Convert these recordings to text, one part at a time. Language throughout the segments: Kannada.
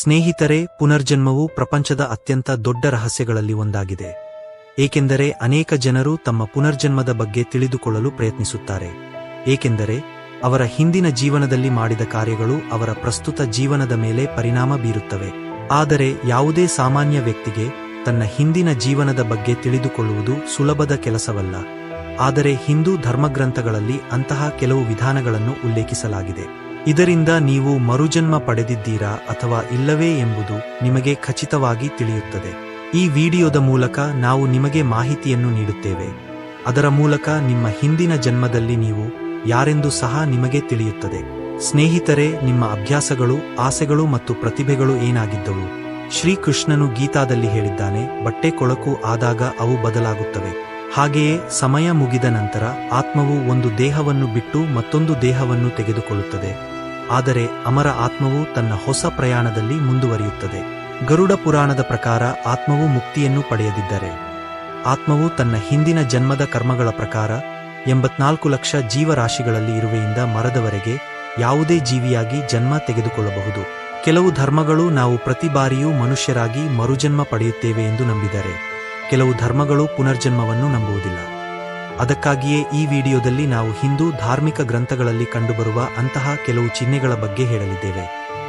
ಸ್ನೇಹಿತರೆ, ಪುನರ್ಜನ್ಮವು ಪ್ರಪಂಚದ ಅತ್ಯಂತ ದೊಡ್ಡ ರಹಸ್ಯಗಳಲ್ಲಿ ಒಂದಾಗಿದೆ. ಏಕೆಂದರೆ ಅನೇಕ ಜನರು ತಮ್ಮ ಪುನರ್ಜನ್ಮದ ಬಗ್ಗೆ ತಿಳಿದುಕೊಳ್ಳಲು ಪ್ರಯತ್ನಿಸುತ್ತಾರೆ. ಏಕೆಂದರೆ ಅವರ ಹಿಂದಿನ ಜೀವನದಲ್ಲಿ ಮಾಡಿದ ಕಾರ್ಯಗಳು ಅವರ ಪ್ರಸ್ತುತ ಜೀವನದ ಮೇಲೆ ಪರಿಣಾಮ ಬೀರುತ್ತವೆ. ಆದರೆ ಯಾವುದೇ ಸಾಮಾನ್ಯ ವ್ಯಕ್ತಿಗೆ ತನ್ನ ಹಿಂದಿನ ಜೀವನದ ಬಗ್ಗೆ ತಿಳಿದುಕೊಳ್ಳುವುದು ಸುಲಭದ ಕೆಲಸವಲ್ಲ. ಆದರೆ ಹಿಂದೂ ಧರ್ಮಗ್ರಂಥಗಳಲ್ಲಿ ಅಂತಹ ಕೆಲವು ವಿಧಾನಗಳನ್ನು ಉಲ್ಲೇಖಿಸಲಾಗಿದೆ. ಇದರಿಂದ ನೀವು ಮರುಜನ್ಮ ಪಡೆದಿದ್ದೀರಾ ಅಥವಾ ಇಲ್ಲವೇ ಎಂಬುದು ನಿಮಗೆ ಖಚಿತವಾಗಿ ತಿಳಿಯುತ್ತದೆ. ಈ ವಿಡಿಯೋದ ಮೂಲಕ ನಾವು ನಿಮಗೆ ಮಾಹಿತಿಯನ್ನು ನೀಡುತ್ತೇವೆ. ಅದರ ಮೂಲಕ ನಿಮ್ಮ ಹಿಂದಿನ ಜನ್ಮದಲ್ಲಿ ನೀವು ಯಾರೆಂದು ಸಹ ನಿಮಗೆ ತಿಳಿಯುತ್ತದೆ. ಸ್ನೇಹಿತರೆ, ನಿಮ್ಮ ಅಭ್ಯಾಸಗಳು, ಆಸೆಗಳು ಮತ್ತು ಪ್ರತಿಭೆಗಳು ಏನಾಗಿದ್ದವು? ಶ್ರೀಕೃಷ್ಣನು ಗೀತಾದಲ್ಲಿ ಹೇಳಿದ್ದಾನೆ ಬಟ್ಟೆ ಕೊಳಕು ಆದಾಗ ಅವು ಬದಲಾಗುತ್ತವೆ. ಹಾಗೆಯೇ ಸಮಯ ಮುಗಿದ ನಂತರ ಆತ್ಮವು ಒಂದು ದೇಹವನ್ನು ಬಿಟ್ಟು ಮತ್ತೊಂದು ದೇಹವನ್ನು ತೆಗೆದುಕೊಳ್ಳುತ್ತದೆ. ಆದರೆ ಅಮರ ಆತ್ಮವು ತನ್ನ ಹೊಸ ಪ್ರಯಾಣದಲ್ಲಿ ಮುಂದುವರಿಯುತ್ತದೆ. ಗರುಡ ಪುರಾಣದ ಪ್ರಕಾರ ಆತ್ಮವು ಮುಕ್ತಿಯನ್ನು ಪಡೆಯದಿದ್ದರೆ. ಆತ್ಮವು ತನ್ನ ಹಿಂದಿನ ಜನ್ಮದ ಕರ್ಮಗಳ ಪ್ರಕಾರ ಎಂಬತ್ನಾಲ್ಕು ಲಕ್ಷ ಜೀವರಾಶಿಗಳಲ್ಲಿ ಇರುವೆಯಿಂದ ಮರದವರೆಗೆ ಯಾವುದೇ ಜೀವಿಯಾಗಿ ಜನ್ಮ ತೆಗೆದುಕೊಳ್ಳಬಹುದು. ಕೆಲವು ಧರ್ಮಗಳು ನಾವು ಪ್ರತಿ ಬಾರಿಯೂ ಮನುಷ್ಯರಾಗಿ ಮರುಜನ್ಮ ಪಡೆಯುತ್ತೇವೆ ಎಂದು ನಂಬಿದರೆ. ಕೆಲವು ಧರ್ಮಗಳು ಪುನರ್ಜನ್ಮವನ್ನು ನಂಬುವುದಿಲ್ಲ. ಅದಕ್ಕಾಗಿಯೇ ಈ ವಿಡಿಯೋದಲ್ಲಿ ನಾವು ಹಿಂದೂ ಧಾರ್ಮಿಕ ಗ್ರಂಥಗಳಲ್ಲಿ ಕಂಡುಬರುವ ಅಂತಹ ಕೆಲವು ಚಿಹ್ನೆಗಳ ಬಗ್ಗೆ ಹೇಳಲಿದ್ದೇವೆ.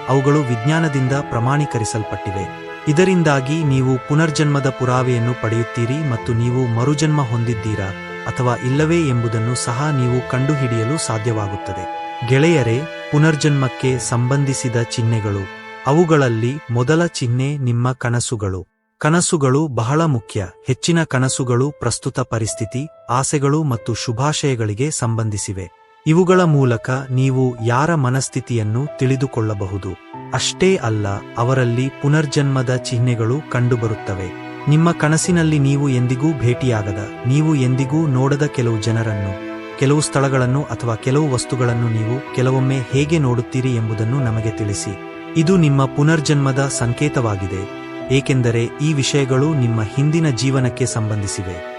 ಅವುಗಳು ವಿಜ್ಞಾನದಿಂದ ಪ್ರಮಾಣೀಕರಿಸಲ್ಪಟ್ಟಿವೆ. ಇದರಿಂದಾಗಿ ನೀವು ಪುನರ್ಜನ್ಮದ ಪುರಾವೆಯನ್ನು ಪಡೆಯುತ್ತೀರಿ ಮತ್ತು ನೀವು ಮರುಜನ್ಮ ಹೊಂದಿದ್ದೀರಾ ಅಥವಾ ಇಲ್ಲವೇ ಎಂಬುದನ್ನು ಸಹ ನೀವು ಕಂಡುಹಿಡಿಯಲು ಸಾಧ್ಯವಾಗುತ್ತದೆ. ಗೆಳೆಯರೇ, ಪುನರ್ಜನ್ಮಕ್ಕೆ ಸಂಬಂಧಿಸಿದ ಚಿಹ್ನೆಗಳು. ಅವುಗಳಲ್ಲಿ ಮೊದಲ ಚಿಹ್ನೆ ನಿಮ್ಮ ಕನಸುಗಳು. ಕನಸುಗಳು ಬಹಳ ಮುಖ್ಯ. ಹೆಚ್ಚಿನ ಕನಸುಗಳು ಪ್ರಸ್ತುತ ಪರಿಸ್ಥಿತಿ, ಆಸೆಗಳು ಮತ್ತು ಶುಭಾಶಯಗಳಿಗೆ ಸಂಬಂಧಿಸಿವೆ. ಇವುಗಳ ಮೂಲಕ ನೀವು ಯಾರ ಮನಸ್ಥಿತಿಯನ್ನು ತಿಳಿದುಕೊಳ್ಳಬಹುದು? ಅಷ್ಟೇ ಅಲ್ಲ, ಅವರಲ್ಲಿ ಪುನರ್ಜನ್ಮದ ಚಿಹ್ನೆಗಳು ಕಂಡುಬರುತ್ತವೆ. ನಿಮ್ಮ ಕನಸಿನಲ್ಲಿ ನೀವು ಎಂದಿಗೂ ಭೇಟಿಯಾಗದ, ನೀವು ಎಂದಿಗೂ ನೋಡದ ಕೆಲವು ಜನರನ್ನು, ಕೆಲವು ಸ್ಥಳಗಳನ್ನು ಅಥವಾ ಕೆಲವು ವಸ್ತುಗಳನ್ನು ನೀವು ಕೆಲವೊಮ್ಮೆ ಹೇಗೆ ನೋಡುತ್ತೀರಿ ಎಂಬುದನ್ನು ನಮಗೆ ತಿಳಿಸಿ. ಇದು ನಿಮ್ಮ ಪುನರ್ಜನ್ಮದ ಸಂಕೇತವಾಗಿದೆ. ಏಕೆಂದರೆ ಈ ವಿಷಯಗಳು ನಿಮ್ಮ ಹಿಂದಿನ ಜೀವನಕ್ಕೆ ಸಂಬಂಧಿಸಿವೆ.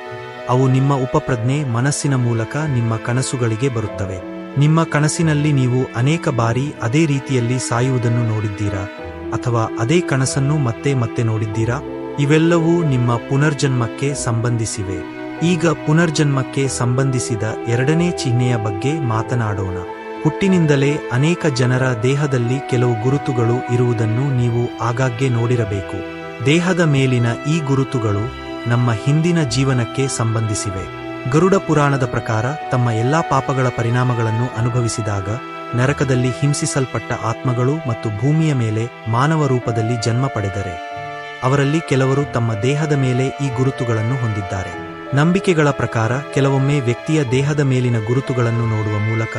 ಅವು ನಿಮ್ಮ ಉಪಪ್ರಜ್ಞೆ ಮನಸ್ಸಿನ ಮೂಲಕ ನಿಮ್ಮ ಕನಸುಗಳಿಗೆ ಬರುತ್ತವೆ. ನಿಮ್ಮ ಕನಸಿನಲ್ಲಿ ನೀವು ಅನೇಕ ಬಾರಿ ಅದೇ ರೀತಿಯಲ್ಲಿ ಸಾಯುವುದನ್ನು ನೋಡಿದ್ದೀರಾ? ಅಥವಾ ಅದೇ ಕನಸನ್ನು ಮತ್ತೆ ಮತ್ತೆ ನೋಡಿದ್ದೀರಾ? ಇವೆಲ್ಲವೂ ನಿಮ್ಮ ಪುನರ್ಜನ್ಮಕ್ಕೆ ಸಂಬಂಧಿಸಿವೆ. ಈಗ ಪುನರ್ಜನ್ಮಕ್ಕೆ ಸಂಬಂಧಿಸಿದ ಎರಡನೇ ಚಿಹ್ನೆಯ ಬಗ್ಗೆ ಮಾತನಾಡೋಣ. ಹುಟ್ಟಿನಿಂದಲೇ ಅನೇಕ ಜನರ ದೇಹದಲ್ಲಿ ಕೆಲವು ಗುರುತುಗಳು ಇರುವುದನ್ನು ನೀವು ಆಗಾಗ್ಗೆ ನೋಡಿರಬೇಕು. ದೇಹದ ಮೇಲಿನ ಈ ಗುರುತುಗಳು ನಮ್ಮ ಹಿಂದಿನ ಜೀವನಕ್ಕೆ ಸಂಬಂಧಿಸಿವೆ. ಗರುಡ ಪುರಾಣದ ಪ್ರಕಾರ ತಮ್ಮ ಎಲ್ಲಾ ಪಾಪಗಳ ಪರಿಣಾಮಗಳನ್ನು ಅನುಭವಿಸಿದಾಗ ನರಕದಲ್ಲಿ ಹಿಂಸಿಸಲ್ಪಟ್ಟ ಆತ್ಮಗಳು ಮತ್ತು ಭೂಮಿಯ ಮೇಲೆ ಮಾನವ ರೂಪದಲ್ಲಿ ಜನ್ಮ ಪಡೆದರೆ, ಅವರಲ್ಲಿ ಕೆಲವರು ತಮ್ಮ ದೇಹದ ಮೇಲೆ ಈ ಗುರುತುಗಳನ್ನು ಹೊಂದಿದ್ದಾರೆ. ನಂಬಿಕೆಗಳ ಪ್ರಕಾರ ಕೆಲವೊಮ್ಮೆ ವ್ಯಕ್ತಿಯ ದೇಹದ ಮೇಲಿನ ಗುರುತುಗಳನ್ನು ನೋಡುವ ಮೂಲಕ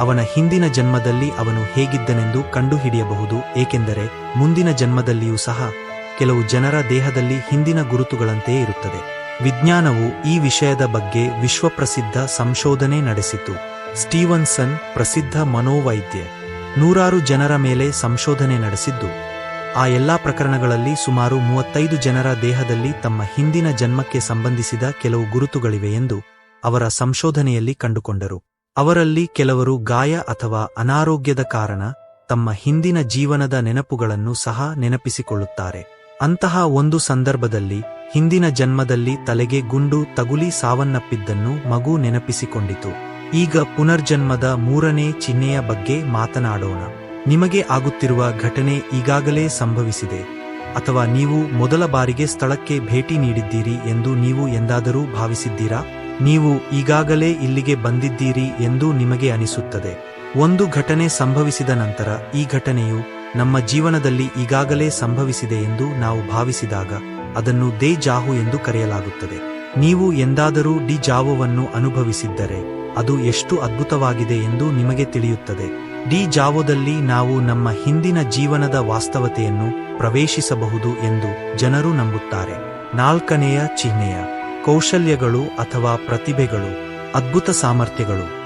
ಅವನ ಹಿಂದಿನ ಜನ್ಮದಲ್ಲಿ ಅವನು ಹೇಗಿದ್ದನೆಂದು ಕಂಡುಹಿಡಿಯಬಹುದು, ಏಕೆಂದರೆ ಮುಂದಿನ ಜನ್ಮದಲ್ಲಿಯೂ ಸಹ ಕೆಲವು ಜನರ ದೇಹದಲ್ಲಿ ಹಿಂದಿನ ಗುರುತುಗಳಂತೆಯೇ ಇರುತ್ತದೆ. ವಿಜ್ಞಾನವು ಈ ವಿಷಯದ ಬಗ್ಗೆ ವಿಶ್ವಪ್ರಸಿದ್ಧ ಸಂಶೋಧನೆ ನಡೆಸಿತು. ಸ್ಟೀವನ್ಸನ್ ಪ್ರಸಿದ್ಧ ಮನೋವೈದ್ಯ, ನೂರಾರು ಜನರ ಮೇಲೆ ಸಂಶೋಧನೆ ನಡೆಸಿದ್ದು, ಆ ಎಲ್ಲಾ ಪ್ರಕರಣಗಳಲ್ಲಿ ಸುಮಾರು ಮೂವತ್ತೈದು ಜನರ ದೇಹದಲ್ಲಿ ತಮ್ಮ ಹಿಂದಿನ ಜನ್ಮಕ್ಕೆ ಸಂಬಂಧಿಸಿದ ಕೆಲವು ಗುರುತುಗಳಿವೆ ಎಂದು ಅವರ ಸಂಶೋಧನೆಯಲ್ಲಿ ಕಂಡುಕೊಂಡರು. ಅವರಲ್ಲಿ ಕೆಲವರು ಗಾಯ ಅಥವಾ ಅನಾರೋಗ್ಯದ ಕಾರಣ ತಮ್ಮ ಹಿಂದಿನ ಜೀವನದ ನೆನಪುಗಳನ್ನು ಸಹ ನೆನಪಿಸಿಕೊಳ್ಳುತ್ತಾರೆ. ಅಂತಹ ಒಂದು ಸಂದರ್ಭದಲ್ಲಿ ಹಿಂದಿನ ಜನ್ಮದಲ್ಲಿ ತಲೆಗೆ ಗುಂಡು ತಗುಲಿ ಸಾವನ್ನಪ್ಪಿದ್ದನ್ನು ಮಗು ನೆನಪಿಸಿಕೊಂಡಿತು. ಈಗ ಪುನರ್ಜನ್ಮದ ಮೂರನೇ ಚಿಹ್ನೆಯ ಬಗ್ಗೆ ಮಾತನಾಡೋಣ. ನಿಮಗೆ ಆಗುತ್ತಿರುವ ಘಟನೆ ಈಗಾಗಲೇ ಸಂಭವಿಸಿದೆ. ಅಥವಾ ನೀವು ಮೊದಲ ಬಾರಿಗೆ ಸ್ಥಳಕ್ಕೆ ಭೇಟಿ ನೀಡಿದ್ದೀರಿ ಎಂದು ನೀವು ಎಂದಾದರೂ ಭಾವಿಸಿದ್ದೀರಾ? ನೀವು ಈಗಾಗಲೇ ಇಲ್ಲಿಗೆ ಬಂದಿದ್ದೀರಿ ಎಂದು ನಿಮಗೆ ಅನಿಸುತ್ತದೆ. ಒಂದು ಘಟನೆ ಸಂಭವಿಸಿದ ನಂತರ ಈ ಘಟನೆಯು ನಮ್ಮ ಜೀವನದಲ್ಲಿ ಈಗಾಗಲೇ ಸಂಭವಿಸಿದೆ ಎಂದು ನಾವು ಭಾವಿಸಿದಾಗ ಅದನ್ನು ದೇ ಜಾಹು ಎಂದು ಕರೆಯಲಾಗುತ್ತದೆ. ನೀವು ಎಂದಾದರೂ ಡಿ ಜಾವೋವನ್ನು ಅನುಭವಿಸಿದ್ದರೆ ಅದು ಎಷ್ಟು ಅದ್ಭುತವಾಗಿದೆ ಎಂದು ನಿಮಗೆ ತಿಳಿಯುತ್ತದೆ. ಡಿ ಜಾವೋದಲ್ಲಿ ನಾವು ನಮ್ಮ ಹಿಂದಿನ ಜೀವನದ ವಾಸ್ತವತೆಯನ್ನು ಪ್ರವೇಶಿಸಬಹುದು ಎಂದು ಜನರು ನಂಬುತ್ತಾರೆ. ನಾಲ್ಕನೆಯ ಚಿಹ್ನೆಯ ಕೌಶಲ್ಯಗಳು ಅಥವಾ ಪ್ರತಿಭೆಗಳು, ಅದ್ಭುತ ಸಾಮರ್ಥ್ಯಗಳು,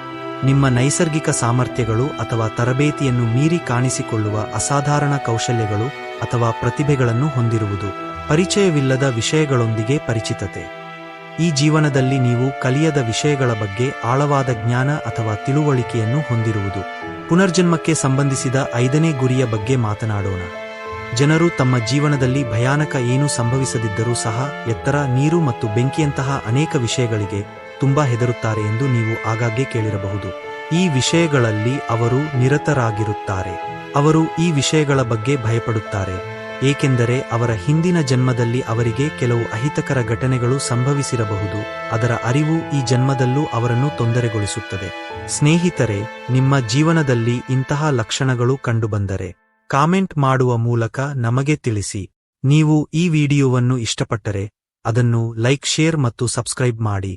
ನಿಮ್ಮ ನೈಸರ್ಗಿಕ ಸಾಮರ್ಥ್ಯಗಳು ಅಥವಾ ತರಬೇತಿಯನ್ನು ಮೀರಿ ಕಾಣಿಸಿಕೊಳ್ಳುವ ಅಸಾಧಾರಣ ಕೌಶಲ್ಯಗಳು ಅಥವಾ ಪ್ರತಿಭೆಗಳನ್ನು ಹೊಂದಿರುವುದು ಪರಿಚಯವಿಲ್ಲದ ವಿಷಯಗಳೊಂದಿಗೆ ಪರಿಚಿತತೆ. ಈ ಜೀವನದಲ್ಲಿ ನೀವು ಕಲಿಯದ ವಿಷಯಗಳ ಬಗ್ಗೆ ಆಳವಾದ ಜ್ಞಾನ ಅಥವಾ ತಿಳುವಳಿಕೆಯನ್ನು ಹೊಂದಿರುವುದು. ಪುನರ್ಜನ್ಮಕ್ಕೆ ಸಂಬಂಧಿಸಿದ ಐದನೇ ಗುರಿಯ ಬಗ್ಗೆ ಮಾತನಾಡೋಣ. ಜನರು ತಮ್ಮ ಜೀವನದಲ್ಲಿ ಭಯಾನಕ ಏನೂ ಸಂಭವಿಸದಿದ್ದರೂ ಸಹ ಎತ್ತರ, ನೀರು ಮತ್ತು ಬೆಂಕಿಯಂತಹ ಅನೇಕ ವಿಷಯಗಳಿಗೆ ತುಂಬಾ ಹೆದರುತ್ತಾರೆ ಎಂದು ನೀವು ಆಗಾಗ್ಗೆ ಕೇಳಿರಬಹುದು. ಈ ವಿಷಯಗಳಲ್ಲಿ ಅವರು ನಿರತರಾಗಿರುತ್ತಾರೆ. ಅವರು ಈ ವಿಷಯಗಳ ಬಗ್ಗೆ ಭಯಪಡುತ್ತಾರೆ. ಏಕೆಂದರೆ ಅವರ ಹಿಂದಿನ ಜನ್ಮದಲ್ಲಿ ಅವರಿಗೆ ಕೆಲವು ಅಹಿತಕರ ಘಟನೆಗಳು ಸಂಭವಿಸಿರಬಹುದು. ಅದರ ಅರಿವು ಈ ಜನ್ಮದಲ್ಲೂ ಅವರನ್ನು ತೊಂದರೆಗೊಳಿಸುತ್ತದೆ. ಸ್ನೇಹಿತರೆ, ನಿಮ್ಮ ಜೀವನದಲ್ಲಿ ಇಂತಹ ಲಕ್ಷಣಗಳು ಕಂಡುಬಂದರೆ. ಕಾಮೆಂಟ್ ಮಾಡುವ ಮೂಲಕ ನಮಗೆ ತಿಳಿಸಿ. ನೀವು ಈ ವಿಡಿಯೋವನ್ನು ಇಷ್ಟಪಟ್ಟರೆ ಅದನ್ನು ಲೈಕ್, ಶೇರ್ ಮತ್ತು ಸಬ್ಸ್ಕ್ರೈಬ್ ಮಾಡಿ.